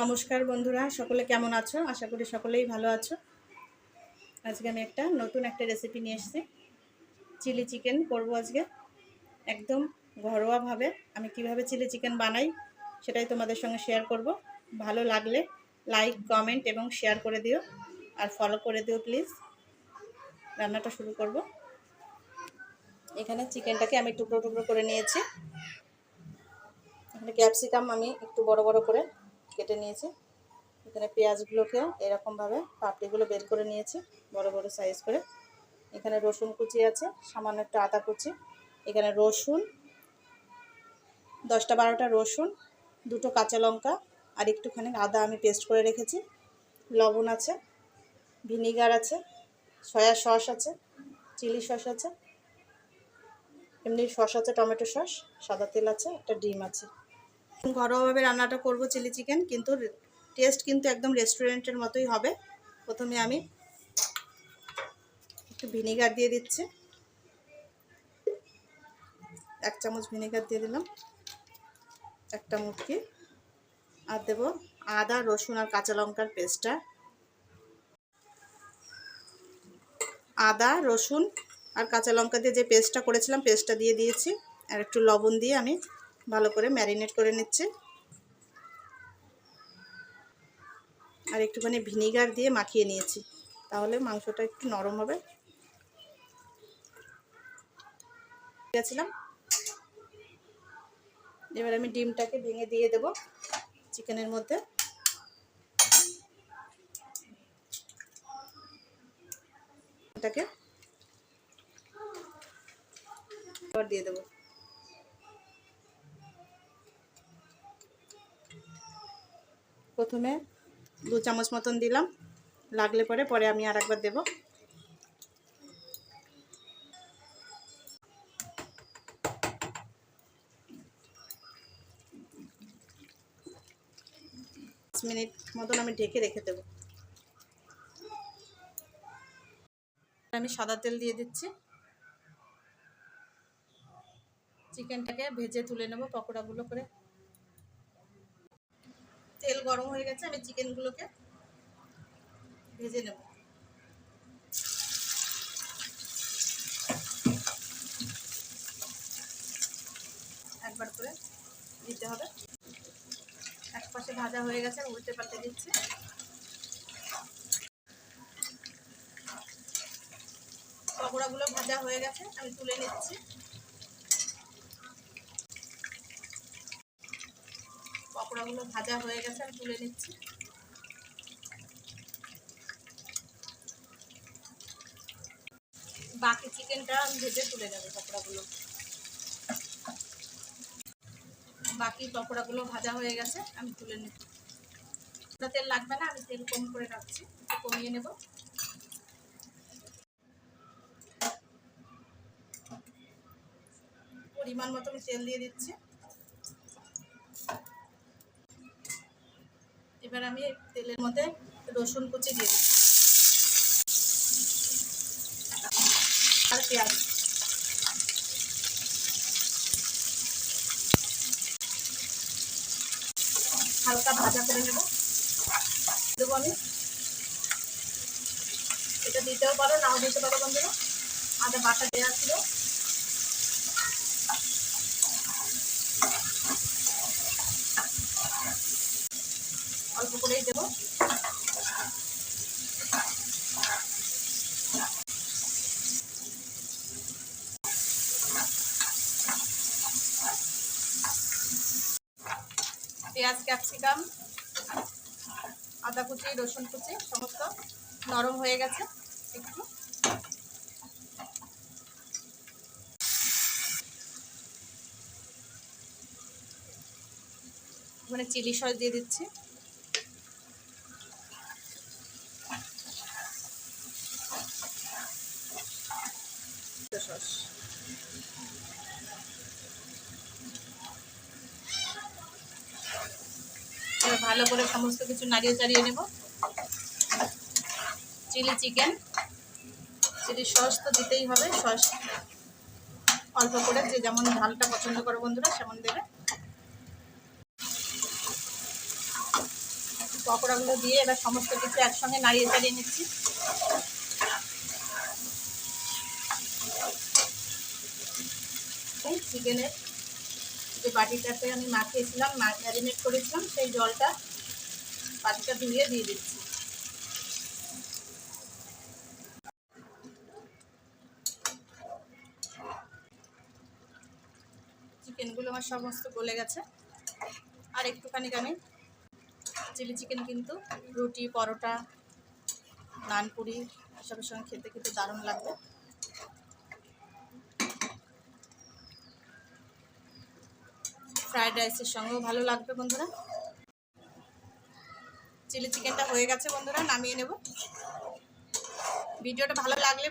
নমস্কার বন্ধুরা, সকলে কেমন আছো? আশা করি সকলেই ভালো আছো। আজকে আমি একটা নতুন একটা রেসিপি নিয়ে এসেছি। চিলি চিকেন করব আজকে। একদম ঘরোয়াভাবে আমি কীভাবে চিলি চিকেন বানাই সেটাই তোমাদের সঙ্গে শেয়ার করব। ভালো লাগলে লাইক কমেন্ট এবং শেয়ার করে দিও। আর ফলো করে দিও প্লিজ রান্নাটা শুরু করব। এখানে চিকেনটাকে আমি টুকরো টুকরো করে নিয়েছি। এখানে ক্যাপসিকাম আমি একটু বড় বড় করে কেটে নিয়েছি। এখানে পেঁয়াজগুলোকে এরকমভাবে পাপড়িগুলো বের করে নিয়েছি, বড় বড় সাইজ করে। এখানে রসুন কুচি আছে, সামান্য একটু আদা কুচি। এখানে রসুন, দশটা বারোটা রসুন, দুটো কাঁচা লঙ্কা আর একটুখানি আদা আমি পেস্ট করে রেখেছি। লবণ আছে, ভিনিগার আছে সয়া সস আছে চিলি সস আছে। এমনি সস আছে, টমেটো সস সাদা তেল আছে, একটা ডিম আছে। ঘরোয়াভাবে রান্নাটা করব চিলি চিকেন, কিন্তু টেস্ট কিন্তু একদম রেস্টুরেন্টের মতোই হবে। প্রথমে আমি একটু ভিনিগার দিয়ে দিচ্ছি। এক চামচ ভিনিগার দিয়ে দিলাম। একটা মুটকি। আর দেব আদা, রসুন আর কাঁচা লঙ্কার পেস্টটা। আদা, রসুন আর কাঁচা লঙ্কা দিয়ে যে পেস্টটা করেছিলাম, পেস্টটা দিয়ে দিয়েছি। আর একটু লবণ দিয়ে আমি ভালো করে ম্যারিনেট করে নিচ্ছি। আর একটুখানি ভিনিগার দিয়ে মাখিয়ে নিয়েছি। তাহলে মাংসটা একটু নরম হবে। গেছিলাম। এবার আমি ডিমটাকে ভেঙে দিয়ে দেব চিকেনের মধ্যে। এটাকে দিয়ে দেবো। প্রথমে দু চামচ মতন দিলাম। লাগলে পরে পরে আমি আর একবার দেবো। পাঁচ মিনিট মতন আমি ঢেকে রেখে দেবো। আমি সাদা তেল দিয়ে দিচ্ছি। চিকেনটাকে ভেজে তুলে নেব পকোড়াগুলো করে। তেল গরম হয়ে গেছে, আমি চিকেনগুলোকে ভেজে নেব। একবার করে দিতে হবে। এক পাশে ভাজা হয়ে গেছে, আমি উল্টে পাল্টে দিচ্ছি। পকোড়াগুলো ভাজা হয়ে গেছে, আমি তুলে নিচ্ছি। পকোড়াগুলো ভাজা হয়ে গেছে, আমি তুলে নিচ্ছি। বাকি চিকেনটা আমি ভেজে তুলে নেব পকোড়াগুলো। বাকি পকোড়াগুলো ভাজা হয়ে গেছে, আমি তুলে নিচ্ছি। তেল লাগবে না, আমি তেল কম করে রাখছি কমিয়ে নেব। পরিমাণ মতো আমি তেল দিয়ে দিচ্ছি। এবার আমি তেলের মধ্যে রসুন কুচি দিয়ে দিচ্ছি। আর পেঁয়াজ। হালকা ভাজা করে নেব। দেবো আমি। এটা দিতেও পারো, নাও দিতে পারো বন্ধুরা। আদা বাটা দেওয়া ছিল। অল্প করেই দেবো। পেঁয়াজ, ক্যাপসিকাম, আদা কুচি, রসুন কুচি, সমস্ত নরম হয়ে গেছে একটু। মানে চিলি সস দিয়ে দিচ্ছি। সস ভালো করে সমস্ত কিছু নাড়িয়ে চাড়িয়ে নেব। Chilli chicken. চিলি সস তো দিতেই হবে, সস অল্প করে, যে যেমন ঝালটা পছন্দ করো বন্ধুরা, সেমন দেবে। পকোড়াগুলো দিয়ে এবার সমস্ত কিছু একসঙ্গে নাড়িয়ে চাড়িয়ে নিচ্ছি। চিকেনের যে বাটিটাতে আমি মাখিয়েছিলাম ম্যারিনেট করেছিলাম, সেই জলটা বাটিটা ধুয়ে দিয়ে দিচ্ছি। চিকেনগুলো আমার সমস্ত গলে গেছে। আর একটুখানি আমি চিলি চিকেন কিন্তু রুটি, পরোটা নানপুরি এসবের সঙ্গে খেতে খেতে দারুণ লাগবে। ফ্রাইড রাইসের সঙ্গেও ভালো লাগবে, বন্ধুরা। চিলি চিকেনটা হয়ে গেছে, বন্ধুরা, নামিয়ে নেব। ভিডিওটা ভালো লাগলে